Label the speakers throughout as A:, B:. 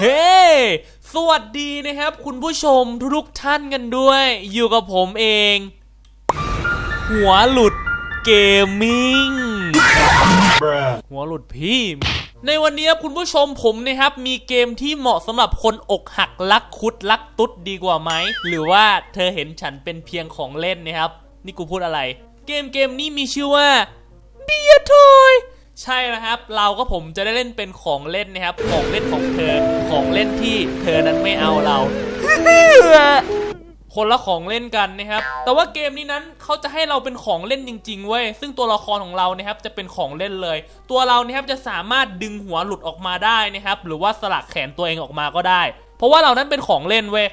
A: เฮ้สวัสดีนะครับ คุณผู้ชมทุกท่านกันด้วย อยู่กับผมเอง หัวหลุดเกมมิ่ง หัวหลุดพี่ ในวันนี้ครับคุณผู้ชมผมนะครับ มีเกมที่เหมาะสำหรับคนอกหักรักคุดรักตุ๊ดดีกว่าไหม หรือว่าเธอเห็นฉันเป็นเพียงของเล่นนะครับ นี่กูพูดอะไร เกมเกมนี้มีชื่อว่าเบียร์ทอย ใช่นะครับ เราก็ผมจะได้เล่นเป็นของเล่นนะครับ ของเล่นของเธอ ของเล่นที่เธอนั้นไม่เอาเรา คนละของเล่นกันนะครับ แต่ว่าเกมนี้นั้นเขาจะให้เราเป็นของเล่นจริงๆเว้ย ซึ่งตัวละครของเรานะครับจะเป็นของเล่นเลย ตัวเรานะครับจะสามารถดึงหัวหลุดออกมาได้นะครับ หรือว่าสลักแขนตัวเองออกมาก็ได้ เพราะว่าเรานั้นเป็นของเล่นเว้ย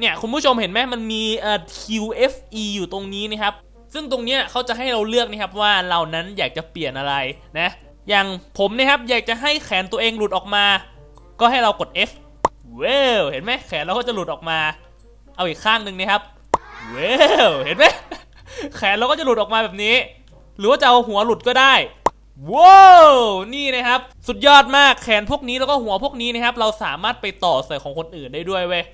A: เนี่ยคุณผู้ชมเห็นไหมมันมีเอ่อ QFE อยู่ตรงนี้นะครับ ซึ่งตรงเนี้ยเขาจะให้เราเลือกนะครับว่าเรานั้นอยากจะเปลี่ยนอะไรนะ อย่างผมนะครับอยากจะให้แขนตัวเองหลุดออกมา ก็ให้เรากด F เว้วเห็นไหมแขนเราก็จะหลุดออกมา เอาอีกข้างหนึ่งนะครับเว้วเห็นไหมแขนเราก็จะหลุดออกมาแบบนี้ หรือว่าจะเอาหัวหลุดก็ได้ว้าวนี่นะครับ สุดยอดมากแขนพวกนี้แล้วก็หัวพวกนี้นะครับ เราสามารถไปต่อใส่ของคนอื่นได้ด้วยเว้ย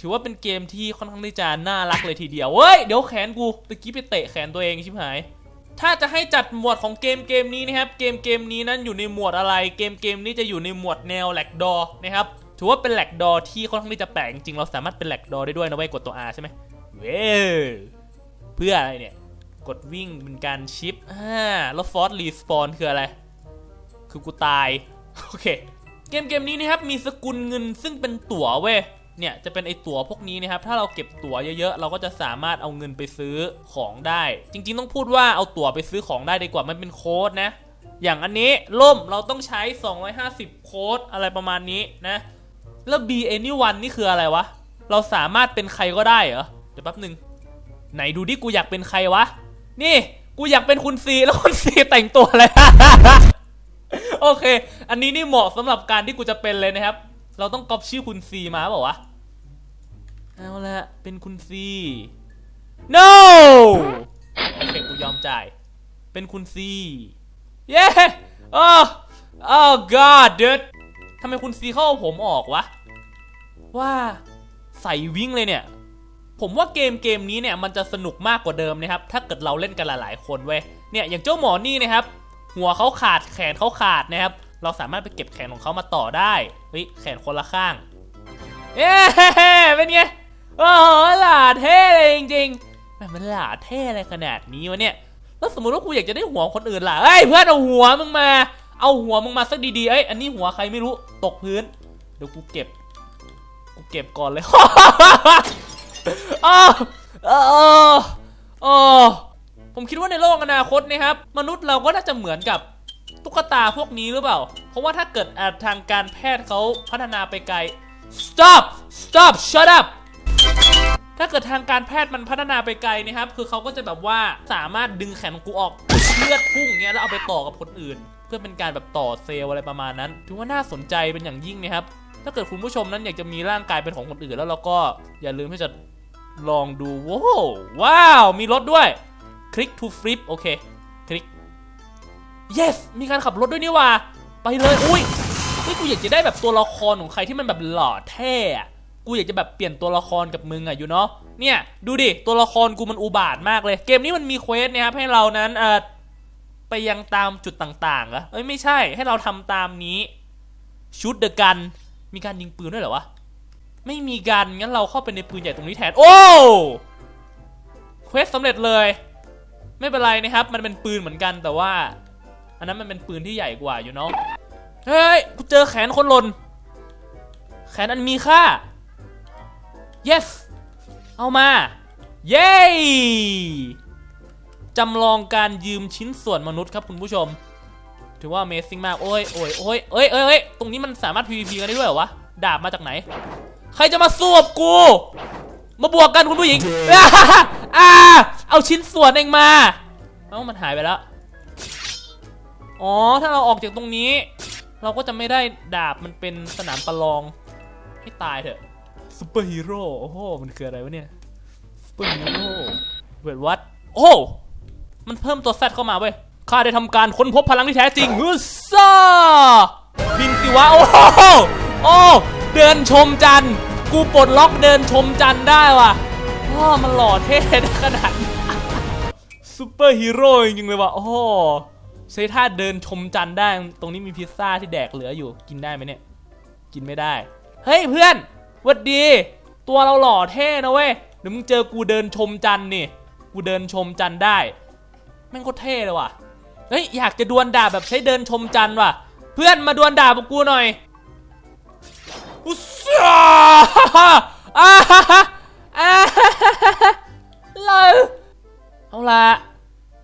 A: ถือว่าเป็นเกมที่ค่อนข้างที่จะน่ารักเลยทีเดียวเว้ยเดี๋ยวแขนกูตะกี้ไปเตะแขนตัวเองชิบหาย ถ้าจะให้จัดหมวดของเกมเกมนี้นะครับ เกมเกมนี้นั้นอยู่ในหมวดอะไร เกมเกมนี้จะอยู่ในหมวดแนวแหลกดอนะครับ ถือว่าเป็นแหลกดอที่ค่อนข้างที่จะแปลกจริงเราสามารถเป็นแหลกดอได้ด้วยนะเว้ยกดตัว R ใช่ไหมเว้เพื่ออะไรเนี่ย กดวิ่งเป็นการชิปอ่าแล้วฟอร์สรีสปอนคืออะไร คือกูตาย โอเค เกมเกมนี้นะครับมีสกุลเงินซึ่งเป็นตั๋วเว้ย เนี่ยจะเป็นไอตั๋วพวกนี้นะครับถ้าเราเก็บตั๋วเยอะๆ เราก็จะสามารถเอาเงินไปซื้อของได้ จริง ๆ ต้องพูดว่าเอาตั๋วไปซื้อของได้ดีกว่ามันเป็นโค้ดนะ อย่างอันนี้ล่มเราต้องใช้ 250 โค้ดอะไรประมาณนี้นะแล้ว B anyone นี่คืออะไรวะ เราสามารถเป็นใครก็ได้เหรอเดี๋ยวแป๊บหนึ่งไหนดูดิกูอยากเป็นใครวะ นี่กูอยากเป็นคุณซีแล้วคุณซีแต่งตัวอะไร โอเค อันนี้นี่เหมาะสำหรับการที่กูจะเป็นเลยนะครับ เราต้องก๊อปชื่อคุณซีมาเปล่าวะ เอาละเป็นคุณซี no โอเคกูยอมจ่าย เป็นคุณซีเย้โอ้โอ้ god dude ทำไมคุณซีเข้าผมออกวะ ว่าใส่วิ่งเลยเนี่ย ผมว่าเกมเกมนี้เนี่ยมันจะสนุกมากกว่าเดิมนะครับ ถ้าเกิดเราเล่นกันหลาย ๆ คนเว้ย เนี่ยอย่างเจ้าหมอนี่นะครับ หัวเขาขาดแขนเขาขาดนะครับ เราสามารถไปเก็บแขนของเขามาต่อได้ เฮ้ยแขนคนละข้าง เอ๊เป็นไง โอ้โหหล่าเท่เลยจริงๆแม่งมันหล่าเท่อะไรขนาดนี้วะเนี่ย แล้วสมมติว่ากูอยากจะได้หัวคนอื่นล่ะเอ้ยเพื่อนเอาหัวมึงมา เอาหัวมึงมาสักดีๆ เอ้ยอันนี้หัวใครไม่รู้ตกพื้น เดี๋ยวกูเก็บ กูเก็บก่อนเลย อ้าวเออเออผมคิดว่าในโลกอนาคตนะครับ มนุษย์เราก็น่าจะเหมือนกับตุ๊กตาพวกนี้หรือเปล่า เพราะว่าถ้าเกิดอะทางการแพทย์เขาพัฒนาไปไกล stop stop shut up ถ้าเกิดทางการแพทย์มันพัฒนาไปไกลนะครับ คือเขาก็จะแบบว่าสามารถดึงแขนของกูออกเลือดพุ่งเงี้ยแล้วเอาไปต่อกับคนอื่น เพื่อเป็นการแบบต่อเซลล์อะไรประมาณนั้นถือว่าน่าสนใจเป็นอย่างยิ่งนะครับ ถ้าเกิดคุณผู้ชมนั้นอยากจะมีร่างกายเป็นของคนอื่น แล้วเราก็อย่าลืมที่จะลองดูว้าวว้าว มีรถด้วย คลิก to flip โอเค คลิก yes มีการขับรถด้วยนี่ว่า ไปเลย อุ้ยนี่กูอยากจะได้แบบตัวละครของใครที่มันแบบหล่อเท่อะ กูอยากจะแบบเปลี่ยนตัวละครกับมึงอะอยู่เนาะเนี่ยดูดิตัวละครกูมันอุบาทมากเลย เกมนี้มันมีเควสนะครับให้เรานั้นเอ่อไปยังตามจุดต่างๆเหรอเอ้ยไม่ใช่ให้เราทำตามนี้ชุดเดอะกัน มีการยิงปืนด้วยเหรอวะไม่มีกันงั้นเราเข้าไปในปืนใหญ่ตรงนี้แทนโอ้เควสสำเร็จเลย ไม่เป็นไรนะครับ มันเป็นปืนเหมือนกันแต่ว่า อันนั้นมันเป็นปืนที่ใหญ่กว่าอยู่เนาะเฮ้ยกูเจอแขนคนหล่นแขนอันมีค่า yes เอามา เย้จำลองการยืมชิ้นส่วนมนุษย์ครับคุณผู้ชม ถือว่า Amazing มาก โอ้ยโอ้ยโอ้ยเอ้ยเอ้ยเอ้ยตรงนี้มันสามารถ PVP กันได้ด้วยเหรอวะ ดาบมาจากไหน ใครจะมาสวบกู มาบวกกันคุณผู้หญิงอ่าเอาชิ้นส่วนเองมา เอ้ามันหายไปแล้ว อ๋อ ถ้าเราออกจากตรงนี้ เราก็จะไม่ได้ดาบมันเป็นสนามประลอง ให้ตายเถอะ ซูเปอร์ฮีโร่โอ้โหมันคืออะไรวะเนี่ยซูเปอร์ฮีโร่เวทวัดโอ้มันเพิ่มตัวแซดเข้ามาเว้ยข้าได้ทำการค้นพบพลังที่แท้จริงฮึซ่าบินสิวะโอ้โหโอ้เดินชมจันทร์กูปลดล็อกเดินชมจันทร์ได้ว่ะพ่อมันหล่อเท่ขนาดนี้ซูเปอร์ฮีโร่จริงเลยว่ะโอ้โหใช้ท่าเดินชมจันทร์ได้ ตรงนี้มีพิซซ่าที่แดกเหลืออยู่กินได้ไหมเนี่ย กินไม่ได้ เฮ้ยเพื่อน วัดดี ตัวเราหล่อเท่นะเว้ยเดี๋ยวมึงเจอกูเดินชมจันนี่ กูเดินชมจันได้ แม่งโคตรเท่เลยว่ะ เฮ้ยอยากจะดวลดาบแบบใช้เดินชมจันว่ะ เพื่อนมาดวลดาบกับกูหน่อยอุสซาอ่าฮ่าฮ่าอ่าฮ่าฮ่าฮ่าเลยเอาละ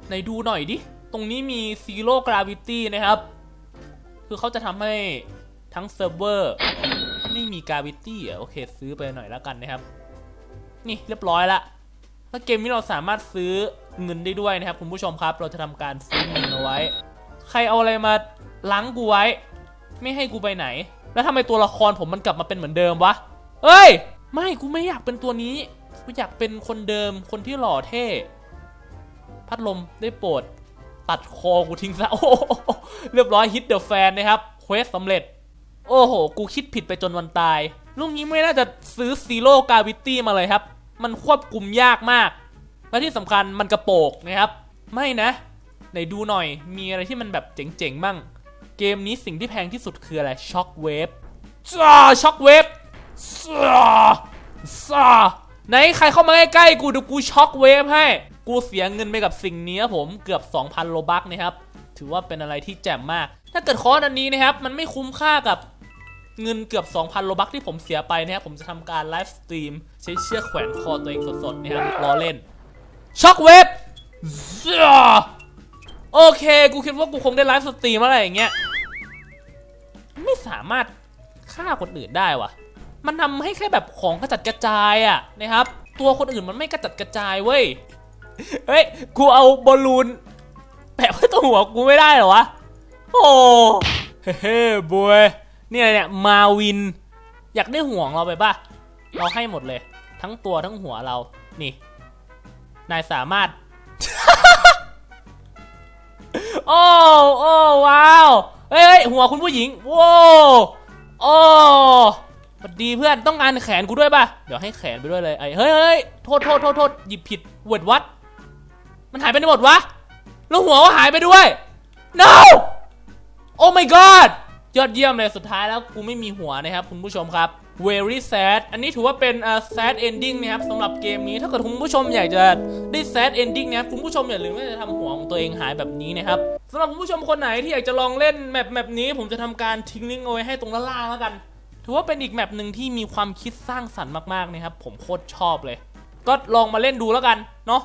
A: ไหนดูหน่อยดิ ตรงนี้มี Zero Gravity นะครับ คือเขาจะทำให้ทั้งเซิร์ฟเวอร์ ไม่มี Gravity อะโอเค ซื้อไปหน่อยแล้วกันนะครับ นี่เรียบร้อยละแล้วเกมนี้เราสามารถซื้อเงินได้ด้วยนะครับ คุณผู้ชมครับ เราจะทำการซื้อเงินเอาไว้ ใครเอาอะไรมาล้างกูไว้ ไม่ให้กูไปไหน แล้วทำไมตัวละครผมมันกลับมาเป็นเหมือนเดิมวะเฮ้ย ไม่กูไม่อยากเป็นตัวนี้กูอยากเป็นคนเดิมคนที่หล่อเท่ พัดลมได้โปรดตัดคอกูทิ้งซะโอ้โหเรียบร้อยฮิตเดอะแฟนนะครับเควสสำเร็จ โอ้โห กูคิดผิดไปจนวันตาย ลูกนี้ไม่น่าจะซื้อซีโร่กาวิตี้มาเลยครับ มันควบคุมยากมาก และที่สำคัญมันกระโปกนะครับ ไม่นะ ไหนดูหน่อย มีอะไรที่มันแบบเจ๋งๆบ้างเกมนี้สิ่งที่แพงที่สุดคืออะไร ช็อคเวฟจ้าช็อคเวฟจ้าจ้าไหนใครเข้ามาใกล้ๆกูเดูกูช็อคเวฟให้ กูเสียเงินไปกับสิ่งนี้ครับผมเกือบ 2,000 โลบักนะครับ ถือว่าเป็นอะไรที่แจ่มมาก ถ้าเกิดคอร์สอันนี้นะครับ มันไม่คุ้มค่ากับ เงินเกือบ 2,000 โลบักที่ผมเสียไปนะครับผมจะทำการไลฟ์สตรีมใช้เชือกแขวนคอตัวเองสดๆนะครับล้อเล่น ช็อคเวฟโอเค กูคิดว่ากูคงได้ไลฟ์สตรีมอะไรอย่างเงี้ย ไม่สามารถฆ่าคนอื่นได้วะมันทำให้แค่แบบของกระจัดกระจายอะนะครับ ตัวคนอื่นมันไม่กระจัดกระจายเว้ย เฮ้ย กูเอาบอลลูนแปะไว้ตรงหัวกูไม่ได้เหรอวะ โอ้เฮ้เฮ้บวย เนี่ยเนี่ยมาวิน อยากได้ห่วงเราไปป่ะ เราให้หมดเลย ทั้งตัวทั้งหัวเรา นี่ นายสามารถ โอ้โอ้ว้าวเฮ้ยเฮ้ยหัวคุณผู้หญิงว้าวโอ้สวัสดีเพื่อนต้องการแขนกูด้วยป่ะ เดี๋ยวให้แขนไปด้วยเลยไอ้เฮ้ยเฮ้ยโทษโทษโทษโทษหยิบผิดเวิร์ดวัด มันหายไปไหนหมดวะ แล้วหัวก็หายไปด้วย no โอ้ my god ยอดเยี่ยมเลยสุดท้ายแล้วกูไม่มีหัวนะครับคุณผู้ชมครับ very sad อันนี้ถือว่าเป็น uh, sad ending นะครับสำหรับเกมนี้ถ้าเกิดคุณผู้ชมอยากจะได้ sad ending นะครับคุณผู้ชมอย่าลืมว่าจะทำหัวของตัวเองหายแบบนี้นะครับสำหรับคุณผู้ชมคนไหนที่อยากจะลองเล่นแมปแมปนี้ ผมจะทำการทิ้งลิงก์เอาไว้ให้ตรงล่างแล้วกัน ถือว่าเป็นอีกแมปหนึ่งที่มีความคิดสร้างสรรค์มากๆนะครับผมโคตรชอบเลย ก็ลองมาเล่นดูแล้วกันเนาะ